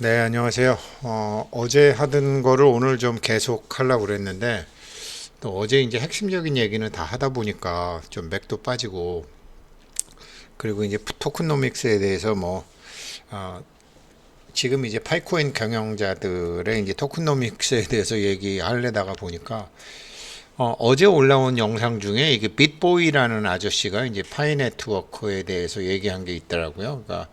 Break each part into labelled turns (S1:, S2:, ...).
S1: 네, 안녕하세요. 어, 어제 하던 거를 오늘 좀 계속 하려고 그랬는데, 또 어제 이제 핵심적인 얘기는 다 하다 보니까 좀 맥도 빠지고, 그리고 이제 토큰노믹스에 대해서 뭐, 어, 지금 이제 파이코인 경영자들의 이제 토큰노믹스에 대해서 얘기하려다가 보니까, 어, 어제 올라온 영상 중에 이게 빗보이라는 아저씨가 이제 파이 네트워크에 대해서 얘기한 게 있더라고요. 그러니까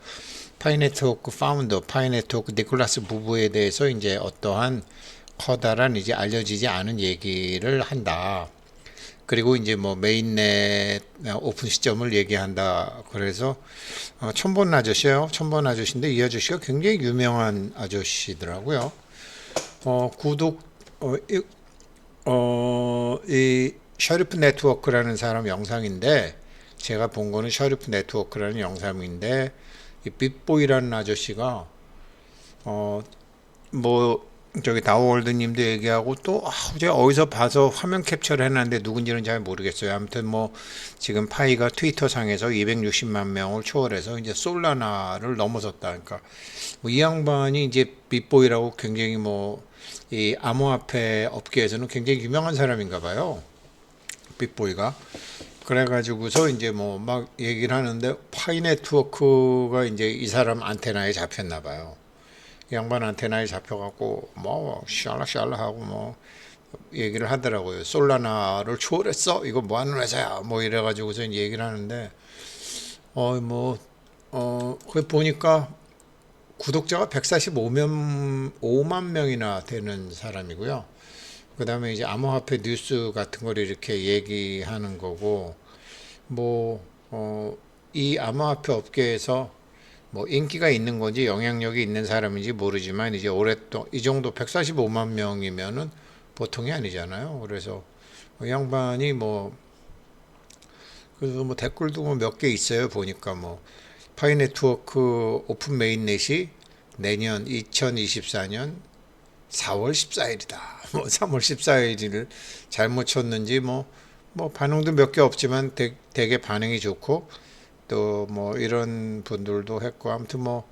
S1: 파이 네트워크 파운더, 파이 네트워크 니콜라스 부부에 대해서 이제 어떠한 커다란 이제 알려지지 않은 얘기를 한다. 그리고 이제 뭐 메인넷 오픈 시점을 얘기한다. 그래서 어, 천본 아저씨요. 천본 아저씨인데 이 아저씨가 굉장히 유명한 아저씨더라고요. 어, 구독 어, 이, 어, 이 셔리프 네트워크라는 사람 영상인데 제가 본 거는 셔리프 네트워크라는 영상인데 이 빅보이라는 아저씨가 어 뭐 저기 다우월드님도 얘기하고 또 아, 제가 어디서 봐서 화면 캡처를 해놨는데 누군지는 잘 모르겠어요. 아무튼 뭐 지금 파이가 트위터 상에서 260만 명을 초월해서 이제 솔라나를 넘어섰다. 그러니까 뭐 이 양반이 이제 빅보이라고 굉장히 뭐 이 암호화폐 업계에서는 굉장히 유명한 사람인가 봐요. 빅보이가. 그래가지고서 이제 뭐 막 얘기를 하는데 파이 네트워크가 이제 이 사람 안테나에 잡혔나 봐요. 이 양반 안테나에 잡혀갖고 뭐 샬라샬라 하고 뭐 얘기를 하더라고요. 솔라나를 초월했어. 이거 뭐 하는 회사야? 뭐 이래가지고서 이제 얘기를 하는데 어 뭐 어 그 보니까 구독자가 145만 5만 명이나 되는 사람이고요. 그 다음에 이제 암호화폐 뉴스 같은 걸 이렇게 얘기하는 거고, 뭐, 어, 이 암호화폐 업계에서 뭐 인기가 있는 건지 영향력이 있는 사람인지 모르지만 이제 오랫동안 이 정도 145만 명이면은 보통이 아니잖아요. 그래서 이 양반이 뭐 그래서 뭐 댓글도 뭐 몇 개 있어요. 보니까 뭐 파이 네트워크 오픈 메인넷이 내년 2024년 4월 14일이다. 뭐 3월 14일을 잘못 쳤는지 뭐, 뭐 반응도 몇 개 없지만 되, 되게 반응이 좋고 또 뭐 이런 분들도 했고 아무튼 뭐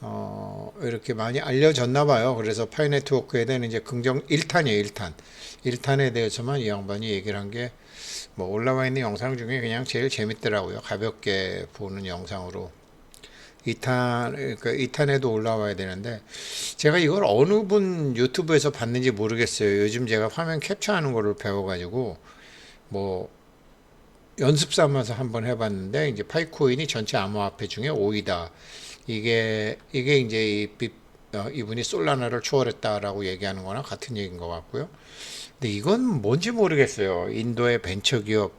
S1: 어, 이렇게 많이 알려졌나 봐요. 그래서 파이 네트워크에 대한 이제 긍정 1탄이에요, 1탄. 1탄에 대해서만 이 양반이 얘기를 한 게 뭐 올라와 있는 영상 중에 그냥 제일 재밌더라고요. 가볍게 보는 영상으로. 2탄, 그러니까 2탄에도 올라와야 되는데, 제가 이걸 어느 분 유튜브에서 봤는지 모르겠어요. 요즘 제가 화면 캡처하는 거를 배워가지고, 뭐, 연습 삼아서 한번 해봤는데, 이제 파이코인이 전체 암호화폐 중에 5위다. 이게, 이게 이제 이 비, 어, 이분이 솔라나를 초월했다라고 얘기하는 거나 같은 얘기인 것 같고요. 근데 이건 뭔지 모르겠어요. 인도의 벤처기업,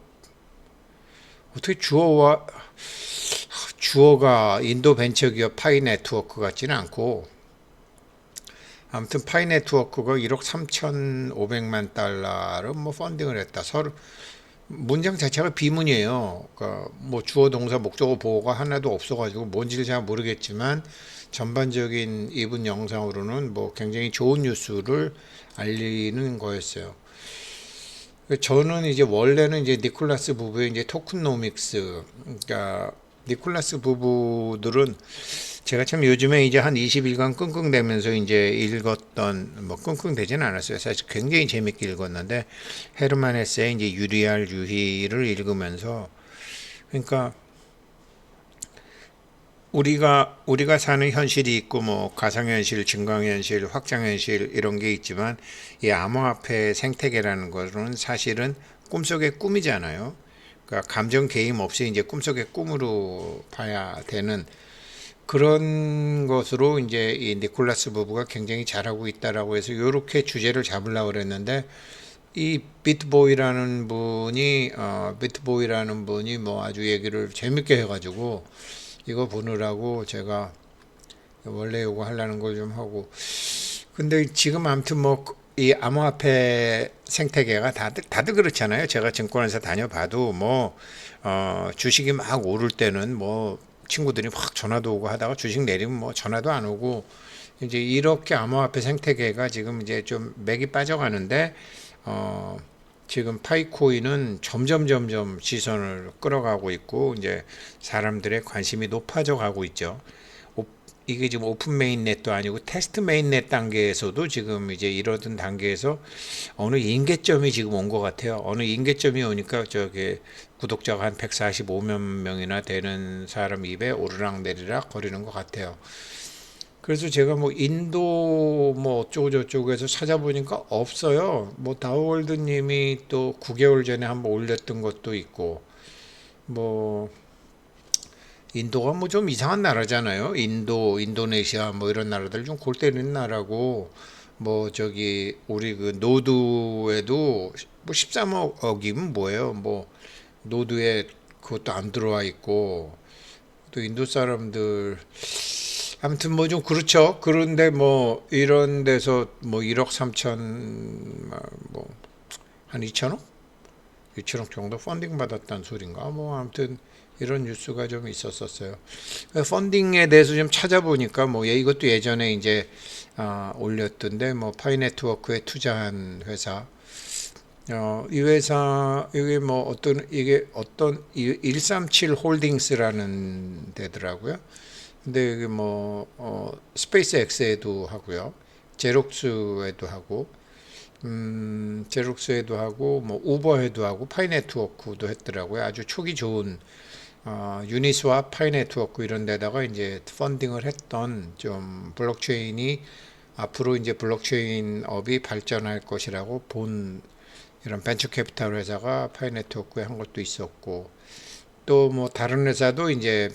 S1: 어떻게 주어와, 주어가 인도 벤처기업 파이 네트워크 같지는 않고 아무튼 파이 네트워크가 1억 3,500만 달러를 뭐 펀딩을 했다. 서로 문장 자체가 비문이에요. 그러니까 뭐 주어 동사 목적어 보호가 하나도 없어가지고 뭔지를 잘 모르겠지만 전반적인 이분 영상으로는 뭐 굉장히 좋은 뉴스를 알리는 거였어요. 저는 이제 원래는 이제 니콜라스 부부의 이제 토큰노믹스, 그러니까 니콜라스 부부들은 제가 참 요즘에 이제 한 20일간 끙끙대면서 이제 읽었던 뭐 끙끙대지는 않았어요. 사실 굉장히 재밌게 읽었는데 헤르만 헤세의 이제 유리알 유희를 읽으면서 그러니까 우리가 우리가 사는 현실이 있고 뭐 가상현실, 증강현실, 확장현실 이런 게 있지만 이 암호화폐 생태계라는 것은 사실은 꿈속의 꿈이잖아요. 그러니까 감정 개임 없이 이제 꿈속의 꿈으로 봐야 되는 그런 것으로 이제 이 니콜라스 부부가 굉장히 잘하고 있다라고 해서 이렇게 주제를 잡으려고 그랬는데 이 비트보이라는 분이 어 비트보이라는 분이 뭐 아주 얘기를 재밌게 해가지고 이거 보느라고 제가 원래 이거 하려는 걸 좀 하고. 근데 지금 아무튼 뭐 이 암호화폐 생태계가 다들 다들 그렇잖아요. 제가 증권회사 다녀봐도 뭐 어, 주식이 막 오를 때는 뭐 친구들이 확 전화도 오고 하다가 주식 내리면 뭐 전화도 안 오고 이제 이렇게 암호화폐 생태계가 지금 이제 좀 맥이 빠져가는데 어 지금 파이코인은 점점 점점 시선을 끌어가고 있고 이제 사람들의 관심이 높아져 가고 있죠. 이게 지금 오픈 메인넷도 아니고 테스트 메인넷 단계에서도 지금 이제 이러던 단계에서 어느 임계점이 지금 온 것 같아요. 어느 임계점이 오니까 저기 구독자가 한 145만 명이나 되는 사람 입에 오르락 내리락 거리는 것 같아요. 그래서 제가 뭐 인도 뭐 어쩌고 저쩌고해서 찾아보니까 없어요. 뭐 다우월드님이 또 9개월 전에 한번 올렸던 것도 있고 뭐 인도가 뭐 좀 이상한 나라잖아요. 인도, 인도네시아 뭐 이런 나라들 좀 골 때리는 나라고 뭐 저기 우리 그 노드에도 뭐 13억이면 뭐예요? 뭐 노드에 그것도 안 들어와 있고 또 인도 사람들 아무튼 뭐 좀 그렇죠. 그런데 뭐 이런 데서 뭐 1억 3천 뭐한 2천억? 2천억 정도 펀딩 받았다는 소린가? 뭐 아무튼 이런 뉴스가 좀 있었었어요. 펀딩에 대해서 좀 찾아보니까 뭐 예, 이것도 예전에 이제 아, 올렸던데 뭐 파이네트워크에 투자한 회사 어, 이 회사 이게 뭐 어떤 이게 어떤 137 홀딩스라는 데더라고요. 근데 이게 뭐 어, 스페이스 X에도 하고요. 제록스에도 하고 음, 제록스에도 하고 뭐 우버에도 하고 파이네트워크도 했더라고요. 아주 초기 좋은 어, 유니스와 파이 네트워크 이런 데다가 이제 펀딩을 했던 좀 블록체인이 앞으로 이제 블록체인 업이 발전할 것이라고 본 이런 벤처 캐피탈 회사가 파이 네트워크에 한 것도 있었고 또 뭐 다른 회사도 이제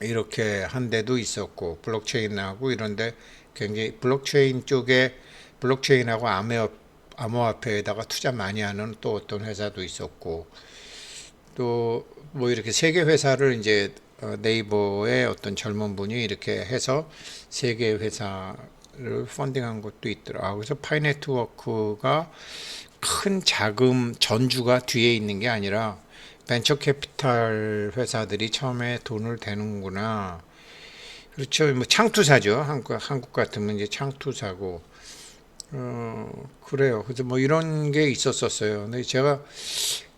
S1: 이렇게 한 데도 있었고 블록체인하고 이런데 굉장히 블록체인 쪽에 블록체인하고 암호 암호화폐에다가 투자 많이 하는 또 어떤 회사도 있었고 또 뭐 이렇게 세계 회사를 이제 어, 네이버의 어떤 젊은 분이 이렇게 해서 세계 회사를 펀딩한 것도 있더라. 아, 그래서 파이네트워크가 큰 자금 전주가 뒤에 있는 게 아니라 벤처 캐피탈 회사들이 처음에 돈을 대는구나. 그렇죠. 뭐 창투사죠. 한국, 한국 같으면 이제 창투사고. 어, 그래요. 그래서 뭐 이런 게 있었었어요. 근데 제가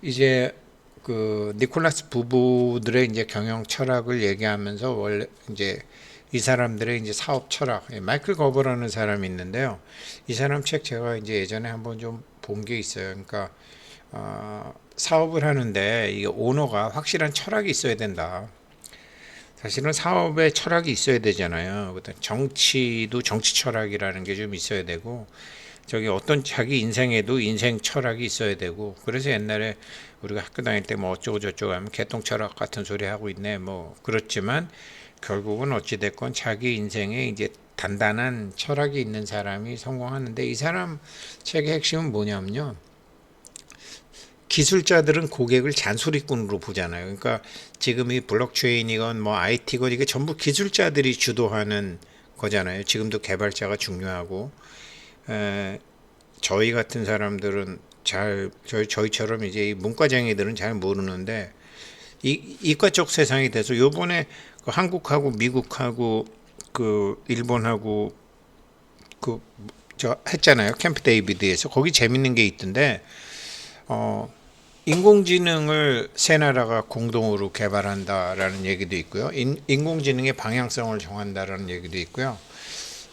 S1: 이제 그 니콜라스 부부들의 이제 경영 철학을 얘기하면서 원래 이제 이 사람들의 이제 사업 철학, 예, 마이클 거버라는 사람이 있는데요. 이 사람 책 제가 이제 예전에 한번 좀 본 게 있어요. 그러니까 어, 사업을 하는데 이 오너가 확실한 철학이 있어야 된다. 사실은 사업에 철학이 있어야 되잖아요. 정치도 정치 철학이라는 게 좀 있어야 되고 저기 어떤 자기 인생에도 인생 철학이 있어야 되고 그래서 옛날에 우리가 학교 다닐 때 뭐 어쩌고 저쩌고 하면 개통 철학 같은 소리 하고 있네 뭐 그렇지만 결국은 어찌 됐건 자기 인생에 이제 단단한 철학이 있는 사람이 성공하는데 이 사람 책의 핵심은 뭐냐면요. 기술자들은 고객을 잔소리꾼으로 보잖아요. 그러니까 지금 이 블록체인이건 뭐 IT건 이게 전부 기술자들이 주도하는 거잖아요. 지금도 개발자가 중요하고 에, 저희 같은 사람들은 잘 저희 저희처럼 이제 이 문과생이들은 잘 모르는데 이 이과 쪽 세상이 돼서 요번에 그 한국하고 미국하고 그 일본하고 그 저 했잖아요. 캠프 데이비드에서 거기 재밌는 게 있던데 어 인공지능을 세 나라가 공동으로 개발한다라는 얘기도 있고요. 인, 인공지능의 방향성을 정한다라는 얘기도 있고요.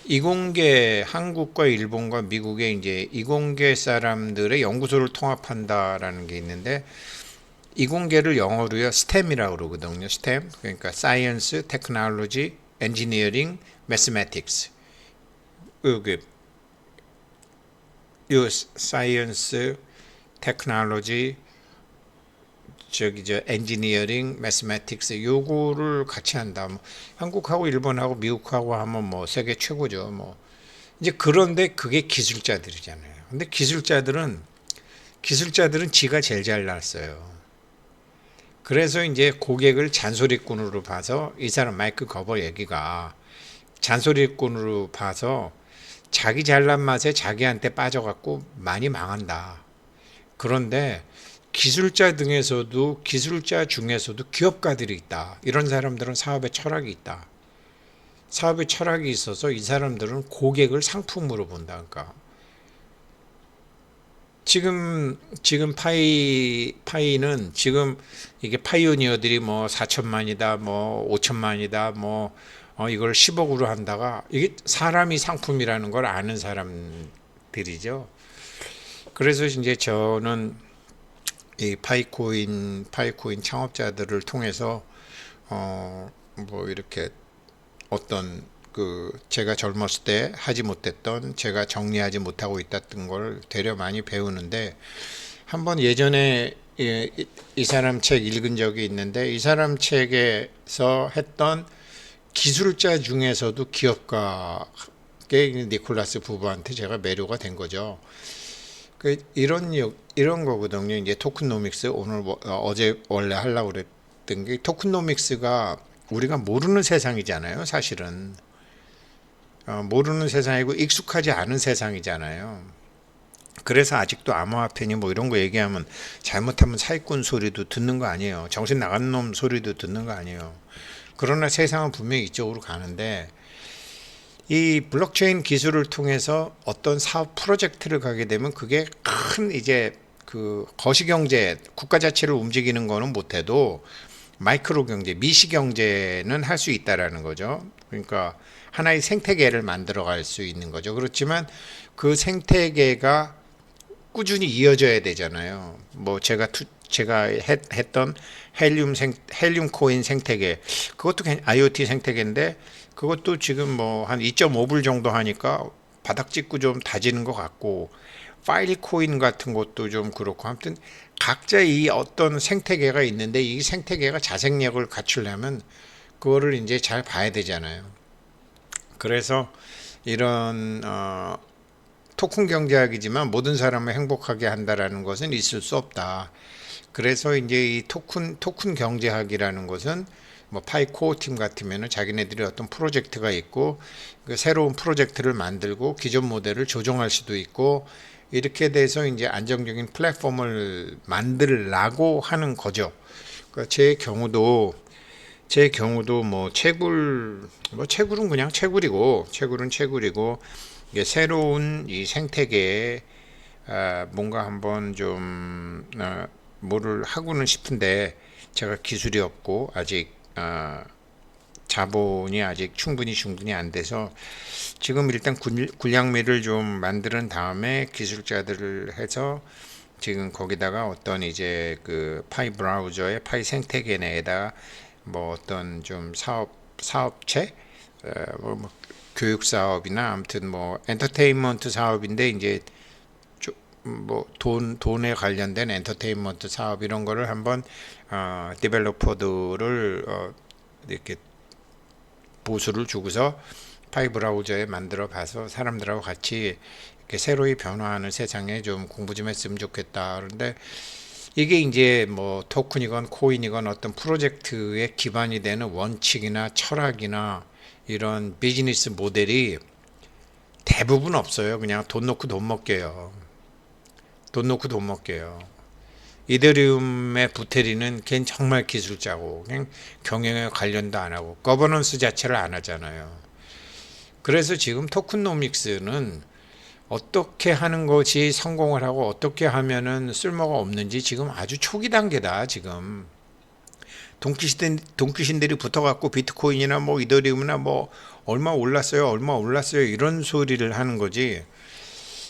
S1: 이공계 한국과 일본과 미국의 이제 이공계 사람들의 연구소를 통합한다라는 게 있는데 이공계를 영어로요 STEM이라고 그러거든요. STEM 그러니까 Science, Technology, Engineering, Mathematics. 여기 요 Science, Technology, 저기 저 엔지니어링, 매스매틱스 요거를 같이 한다. 뭐 한국하고 일본하고 미국하고 하면 뭐 세계 최고죠. 뭐 이제 그런데 그게 기술자들이잖아요. 근데 기술자들은 기술자들은 지가 제일 잘났어요. 그래서 이제 고객을 잔소리꾼으로 봐서 이 사람 마이크 거버 얘기가 잔소리꾼으로 봐서 자기 잘난 맛에 자기한테 빠져갖고 많이 망한다. 그런데 기술자 등에서도 기술자 중에서도 기업가들이 있다. 이런 사람들은 사업에 철학이 있다. 사업에 철학이 있어서 이 사람들은 고객을 상품으로 본다. 그러니까 지금 지금 파이 파이는 지금 이게 파이오니어들이 뭐 4천만이다, 뭐 5천만이다, 뭐 어, 이걸 10억으로 한다가 이게 사람이 상품이라는 걸 아는 사람들이죠. 그래서 이제 저는 이 파이코인 파이코인 창업자들을 통해서 어 뭐 이렇게 어떤 그 제가 젊었을 때 하지 못했던 제가 정리하지 못하고 있었던 걸 되려 많이 배우는데 한번 예전에 이, 이- 이 사람 책 읽은 적이 있는데 이 사람 책에서 했던 기술자 중에서도 기업가의 니콜라스 부부한테 제가 매료가 된 거죠. 그 이런 요- 이런 거거든요. 이제 토큰노믹스 오늘 뭐- 어, 어제 원래 하려고 그랬던 게 토큰노믹스가 우리가 모르는 세상이잖아요. 사실은 어, 모르는 세상이고 익숙하지 않은 세상이잖아요. 그래서 아직도 암호화폐니 뭐 이런 거 얘기하면 잘못하면 사기꾼 소리도 듣는 거 아니에요. 정신 나간 놈 소리도 듣는 거 아니에요. 그러나 세상은 분명히 이쪽으로 가는데 이 블록체인 기술을 통해서 어떤 사업 프로젝트를 가게 되면 그게 큰 이제 그 거시경제 국가 자체를 움직이는 거는 못해도 마이크로 경제, 미시 경제는 할 수 있다라는 거죠. 그러니까 하나의 생태계를 만들어 갈 수 있는 거죠. 그렇지만 그 생태계가 꾸준히 이어져야 되잖아요. 뭐 제가 투, 제가 했, 했던 헬륨 생 헬륨 코인 생태계 그것도 괜- IoT 생태계인데 그것도 지금 뭐 한 2.5불 정도 하니까 바닥 찍고 좀 다지는 것 같고 파일 코인 같은 것도 좀 그렇고 아무튼 각자 이 어떤 생태계가 있는데 이 생태계가 자생력을 갖추려면 그거를 이제 잘 봐야 되잖아요. 그래서 이런 어, 토큰 경제학이지만 모든 사람을 행복하게 한다라는 것은 있을 수 없다. 그래서 이제 이 토큰 토큰 경제학이라는 것은 뭐 파이코 팀 같으면은 자기네들이 어떤 프로젝트가 있고 그 새로운 프로젝트를 만들고 기존 모델을 조정할 수도 있고 이렇게 돼서 이제 안정적인 플랫폼을 만들라고 하는 거죠. 그러니까 제 경우도 제 경우도 뭐 채굴 뭐 채굴은 그냥 채굴이고 채굴은 채굴이고 이게 새로운 이 생태계에 아, 뭔가 한번 좀 어, 뭐를 하고는 싶은데 제가 기술이 없고 아직 아, 자본이 아직 충분히 충분히 안 돼서 지금 일단 군- 군량미를 좀 만드는 다음에 기술자들을 해서 지금 거기다가 어떤 이제 그 파이 브라우저의 파이 생태계 내에다 뭐 어떤 좀 사업 사업체 어, 뭐, 뭐 교육 사업이나 아무튼 뭐 엔터테인먼트 사업인데 이제 뭐 돈 돈에 관련된 엔터테인먼트 사업 이런 거를 한번 어, 디벨로퍼들을 어, 이렇게 보수를 주고서 파이 브라우저에 만들어 봐서 사람들하고 같이 이렇게 새로이 변화하는 세상에 좀 공부 좀 했으면 좋겠다. 그런데 이게 이제 뭐 토큰이건 코인이건 어떤 프로젝트의 기반이 되는 원칙이나 철학이나 이런 비즈니스 모델이 대부분 없어요. 그냥 돈 놓고 돈 먹게요. 돈 놓고 돈 먹게요. 이더리움의 부테리는 걔는 정말 기술자고 그냥 경영에 관련도 안 하고 거버넌스 자체를 안 하잖아요. 그래서 지금 토큰노믹스는 어떻게 하는 것이 성공을 하고 어떻게 하면은 쓸모가 없는지 지금 아주 초기 단계다 지금 동키신 동키신들이 붙어갖고 비트코인이나 뭐 이더리움이나 뭐 얼마 올랐어요 얼마 올랐어요 이런 소리를 하는 거지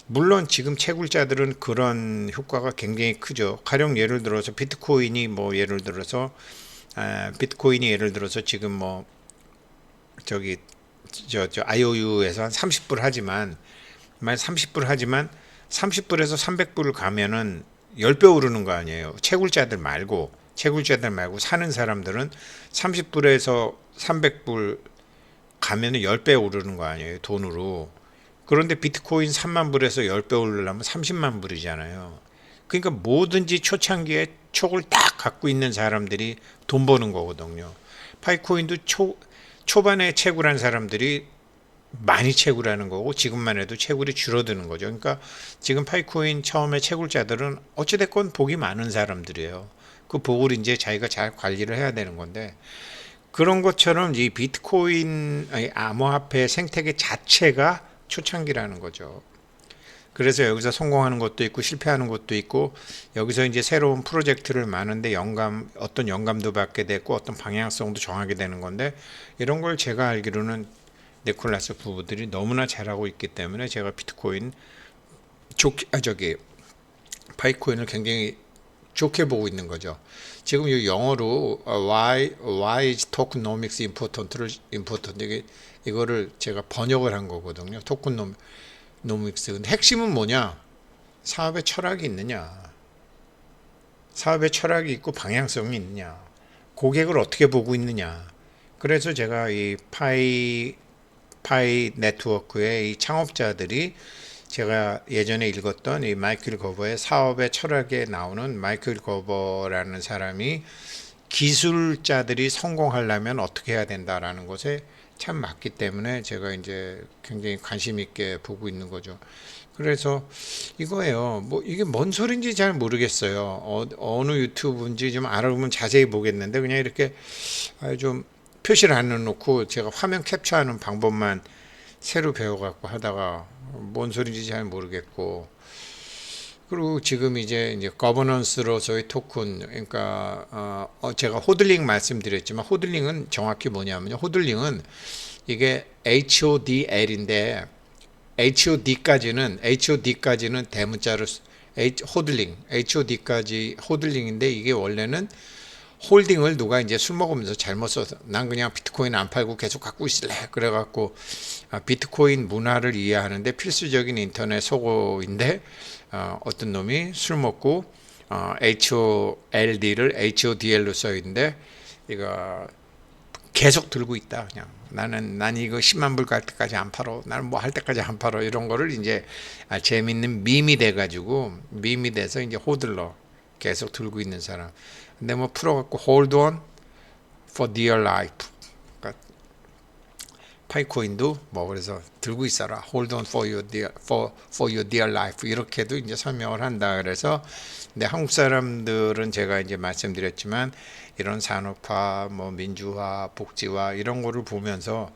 S1: 물론 지금 채굴자들은 그런 효과가 굉장히 크죠 가령 예를 들어서 비트코인이 뭐 예를 들어서 아, 비트코인이 예를 들어서 지금 뭐 저기 저, 저 IOU에서 한 30불 하지만 만 30불 하지만 30불에서 300불을 가면은 10배 오르는 거 아니에요. 채굴자들 말고 채굴자들 말고 사는 사람들은 30불에서 300불 가면은 10배 오르는 거 아니에요. 돈으로. 그런데 비트코인 3만 불에서 10배 오르려면 30만 불이잖아요. 그러니까 뭐든지 초창기에 촉을 딱 갖고 있는 사람들이 돈 버는 거거든요. 파이코인도 초 초반에 채굴한 사람들이 많이 채굴하는 거고 지금만 해도 채굴이 줄어드는 거죠. 그러니까 지금 파이코인 처음에 채굴자들은 어찌됐건 복이 많은 사람들이에요. 그 복을 이제 자기가 잘 관리를 해야 되는 건데 그런 것처럼 이 비트코인 암호화폐 생태계 자체가 초창기라는 거죠. 그래서 여기서 성공하는 것도 있고 실패하는 것도 있고 여기서 이제 새로운 프로젝트를 많은데 영감 어떤 영감도 받게 됐고 어떤 방향성도 정하게 되는 건데 이런 걸 제가 알기로는 니콜라스 부부들이 너무나 잘하고 있기 때문에 제가 비트코인 좋게 아 저기 파이코인을 굉장히 좋게 보고 있는 거죠. 지금 이 영어로 어, why why is tokenomics important를 important 이게 이거를 제가 번역을 한 거거든요. 토큰노믹스. 근데 핵심은 뭐냐? 사업의 철학이 있느냐? 사업의 철학이 있고 방향성이 있느냐? 고객을 어떻게 보고 있느냐? 그래서 제가 이 파이 파이 네트워크의 이 창업자들이 제가 예전에 읽었던 이 마이클 거버의 사업의 철학에 나오는 마이클 거버라는 사람이 기술자들이 성공하려면 어떻게 해야 된다라는 것에 참 맞기 때문에 제가 이제 굉장히 관심 있게 보고 있는 거죠. 그래서 이거예요. 뭐 이게 뭔 소린지 잘 모르겠어요. 어, 느 유튜브인지 좀 알아보면 자세히 보겠는데 그냥 이렇게 좀 표시를 안 해놓고 제가 화면 캡처하는 방법만 새로 배워갖고 하다가 뭔 소린지 잘 모르겠고 그리고 지금 이제 이제 거버넌스로서의 토큰 그러니까 어, 어 제가 호들링 말씀드렸지만 호들링은 정확히 뭐냐면요. 호들링은 이게 HODL인데 HOD까지는 HOD까지는 대문자로 H, 호들링 HOD까지 호들링인데 이게 원래는 홀딩을 누가 이제 술 먹으면서 잘못 써서 난 그냥 비트코인 안 팔고 계속 갖고 있을래? 그래갖고 아, 비트코인 문화를 이해하는데 필수적인 인터넷 소고인데 어, 어떤 놈이 술 먹고 어, HOLD를 HODL로 써 있는데 이거 계속 들고 있다 그냥. 나는 난 이거 10만 불 갈 때까지 안 팔어. 나는 뭐 할 때까지 안 팔어. 이런 거를 이제 아, 재밌는 밈이 돼 가지고 밈이 돼서 이제 호들러 계속 들고 있는 사람. 근데 뭐 풀어 갖고 hold on for dear life 파이코인도 뭐 그래서 들고 있어라 hold on for your dear for for your dear life 이렇게도 이제 설명을 한다. 그래서 근데 한국 사람들은 제가 이제 말씀드렸지만 이런 산업화 뭐 민주화 복지화 이런 거를 보면서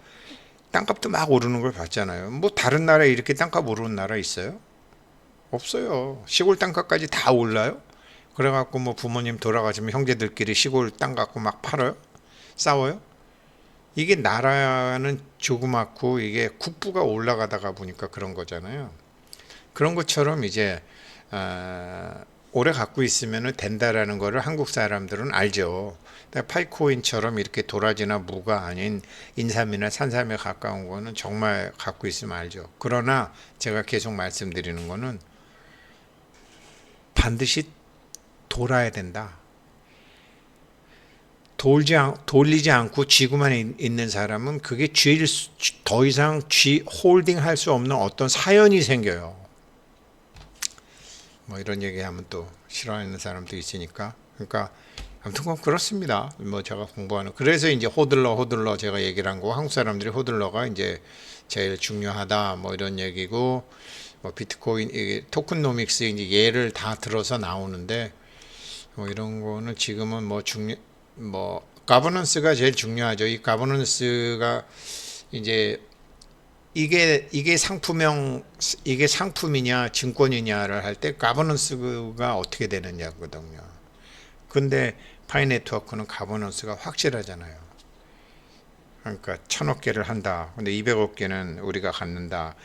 S1: 땅값도 막 오르는 걸 봤잖아요. 뭐 다른 나라에 이렇게 땅값 오르는 나라 있어요? 없어요. 시골 땅값까지 다 올라요? 그래갖고 뭐 부모님 돌아가시면 형제들끼리 시골 땅 갖고 막 팔아요? 싸워요 이게 나라는 조그맣고 이게 국부가 올라가다가 보니까 그런 거잖아요. 그런 것처럼 이제 어, 오래 갖고 있으면 된다라는 거를 한국 사람들은 알죠. 파이코인처럼 이렇게 도라지나 무가 아닌 인삼이나 산삼에 가까운 거는 정말 갖고 있으면 알죠. 그러나 제가 계속 말씀드리는 거는 반드시 돌아야 된다. 돌지 않, 돌리지 않고 쥐고만 있는 사람은 그게 쥐일 더 이상 쥐 홀딩할 수 없는 어떤 사연이 생겨요. 뭐 이런 얘기하면 또 싫어하는 사람도 있으니까. 그러니까 아무튼 뭐 그렇습니다. 뭐 제가 공부하는 그래서 이제 호들러 호들러 제가 얘기를 한 거 한국 사람들이 호들러가 이제 제일 중요하다 뭐 이런 얘기고 뭐 비트코인 이게 토큰노믹스 이제 예를 다 들어서 나오는데 뭐 이런 거는 지금은 뭐 중요 뭐 가버넌스가 제일 중요하죠. 이 가버넌스가 이제 이게 이게 상품형 이게 상품이냐 증권이냐를 할 때 가버넌스가 어떻게 되느냐거든요. 근데 파이 네트워크는 가버넌스가 확실하잖아요. 그러니까 천억 개를 한다. 근데 200억 개는 우리가 갖는다.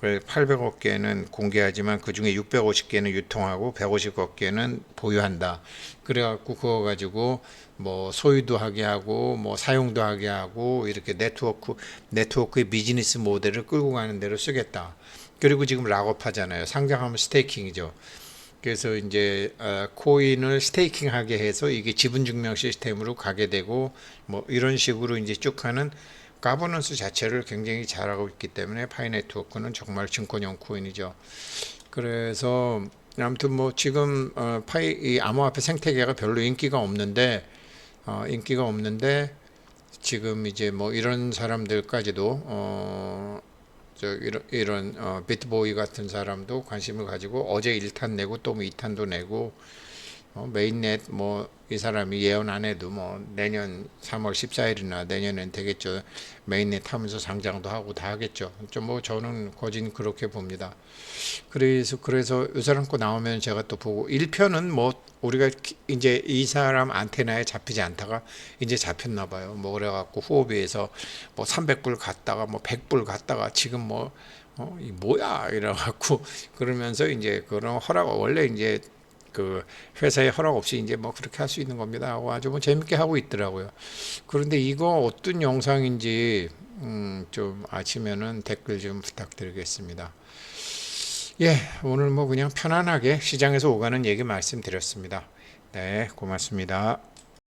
S1: 그래 800억 개는 공개하지만 그 중에 650 개는 유통하고 150억 개는 보유한다. 그래갖고 그거 가지고 뭐 소유도 하게 하고 뭐 사용도 하게 하고 이렇게 네트워크 네트워크의 비즈니스 모델을 끌고 가는 대로 쓰겠다. 그리고 지금 락업하잖아요. 상장하면 스테이킹이죠. 그래서 이제 어, 코인을 스테이킹하게 해서 이게 지분 증명 시스템으로 가게 되고 뭐 이런 식으로 이제 쭉 하는 가버넌스 자체를 굉장히 잘하고 있기 때문에 파이 네트워크는 정말 증권형 코인이죠. 그래서 아무튼 뭐 지금 어, 파이 이 암호화폐 생태계가 별로 인기가 없는데 어, 인기가 없는데 지금 이제 뭐 이런 사람들까지도 어, 저 이런 이런 어, 비트보이 같은 사람도 관심을 가지고 어제 1탄 내고 또 2탄도 뭐 내고 어, 메인넷 뭐 이 사람이 예언 안 해도 뭐 내년 3월 14일이나 내년엔 되겠죠. 메인넷 하면서 상장도 하고 다 하겠죠. 좀 뭐 저는 거진 그렇게 봅니다. 그래서 그래서 이 사람 거 나오면 제가 또 보고 1편은 뭐 우리가 기- 이제 이 사람 안테나에 잡히지 않다가 이제 잡혔나 봐요. 뭐 그래 갖고 후오비에서 뭐 300불 갔다가 뭐 100불 갔다가 지금 뭐 어, 이 뭐야 이래 갖고 그러면서 이제 그런 허락 원래 이제 그 회사의 허락 없이 이제 뭐 그렇게 할 수 있는 겁니다 하고 아주 뭐 재밌게 하고 있더라고요. 그런데 이거 어떤 영상인지 음, 좀 아시면은 댓글 좀 부탁드리겠습니다. 예, 오늘 뭐 그냥 편안하게 시장에서 오가는 얘기 말씀드렸습니다. 네, 고맙습니다.